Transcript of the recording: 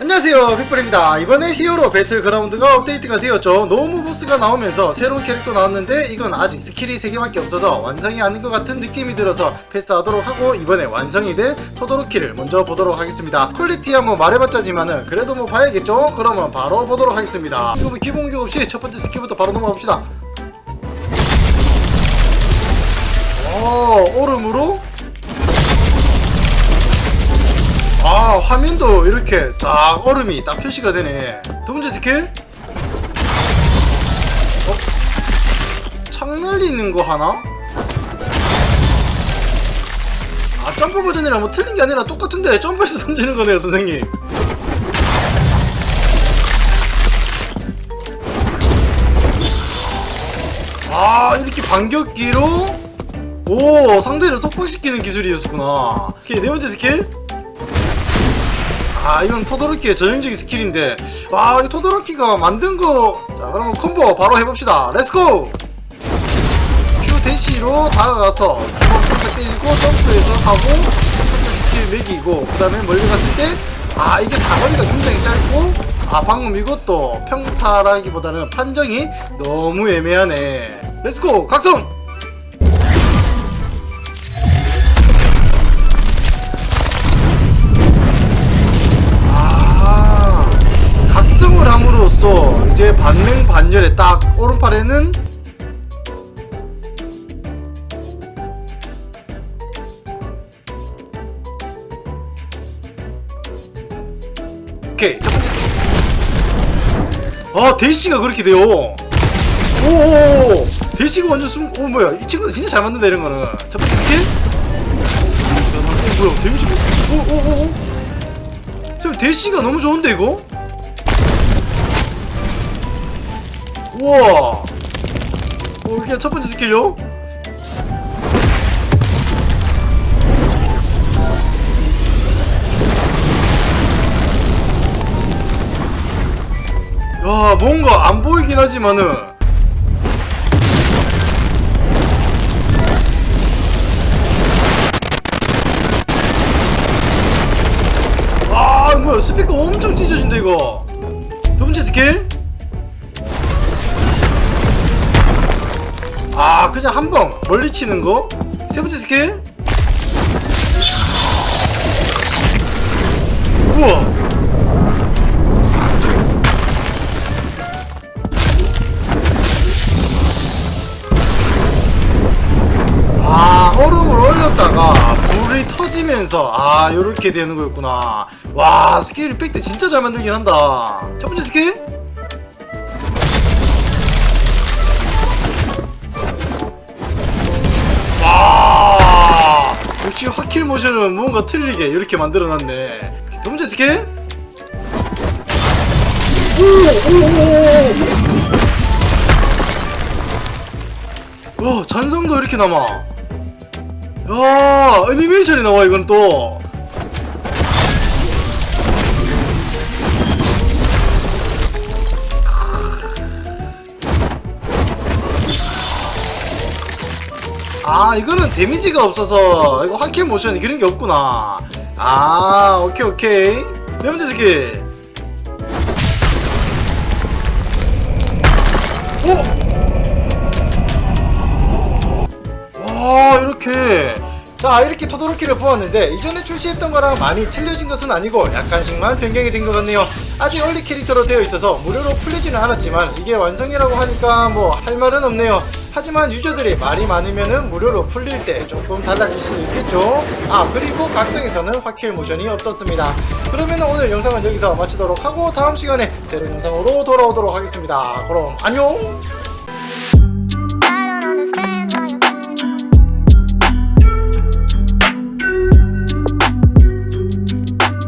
안녕하세요 빅불입니다. 이번에 히어로 배틀그라운드가 업데이트가 되었죠. 노무 보스가 나오면서 새로운 캐릭터 나왔는데 이건 아직 스킬이 3개밖에 없어서 완성이 아닌 것 같은 느낌이 들어서 패스하도록 하고 이번에 완성이 된 토도로키를 먼저 보도록 하겠습니다. 퀄리티 한번 말해봤자지만은 그래도 뭐 봐야겠죠? 그러면 바로 보도록 하겠습니다. 이거 뭐 기본 교육 없이 첫 번째 스킬부터 바로 넘어가 봅시다. 어 얼음으로 아 화면도 이렇게 딱 얼음이 딱 표시가 되네. 두 번째 스킬. 어? 창 날리는 거 하나? 아 점프 버전이랑 뭐 틀린 게 아니라 똑같은데 점프해서 던지는 거네요 선생님. 아 이렇게 반격기로? 오 상대를 속박시키는 기술이었구나. 오케이 네 번째 스킬 아 이건 토도로키의 전형적인 스킬인데 와이 토도로키가 만든 거 자 그러면 콤보 바로 해봅시다. 렛츠고 Q 대시로 다가가서 평타 때리고 점프해서 하고 스킬 매기고 그 다음에 멀리 갔을 때 아 이게 사거리가 굉장히 짧고 아 방금 이것도 평타라기보다는 판정이 너무 애매하네. 렛츠고 각성 써 이제 반능 반열에 딱 오른팔에는 오케이 첫 번째 스 아, 대시가 그렇게 돼요. 오오오, 대시가 완전 숨, 오 뭐야, 이 친구 진짜 잘 만든다 이런 거는. 첫 번째 스킬. 어, 뭐야, 데미지, 오오오. 쌤 대시가 너무 좋은데 이거? 우와. 어 이게 첫 번째 스킬요? 야 뭔가 안 보이긴 하지만은. 아 스피커 엄청 찢어진다 이거. 두 번째 스킬 아 그냥 한방 멀리 치는 거 세 번째 스킬? 우와. 아 얼음을 얼렸다가 불이 터지면서 아 요렇게 되는 거였구나. 와 스킬 이펙트 진짜 잘 만들긴 한다. 첫 번째 스킬 모션은 뭔가 틀리게 이렇게 만들어놨네. 두 번째 스킬 와 잔성도 이렇게 남아. 야 애니메이션이 나와 이건 또 아 이거는 데미지가 없어서 이거 화킬 모션이 그런 게 없구나. 아 오케이 오케이. 네 번째 스킬. 오! 와 이렇게. 자 이렇게 토도로키를 보았는데 이전에 출시했던 거랑 많이 틀려진 것은 아니고 약간씩만 변경이 된 것 같네요. 아직 얼리 캐릭터로 되어 있어서 무료로 풀리지는 않았지만 이게 완성이라고 하니까 뭐 할 말은 없네요 하지만 유저들이 말이 많으면은 무료로 풀릴 때 조금 달라질 수도 있겠죠? 아 그리고 각성에서는 화킬 모션이 없었습니다. 그러면 오늘 영상은 여기서 마치도록 하고 다음 시간에 새로운 영상으로 돌아오도록 하겠습니다. 그럼 안녕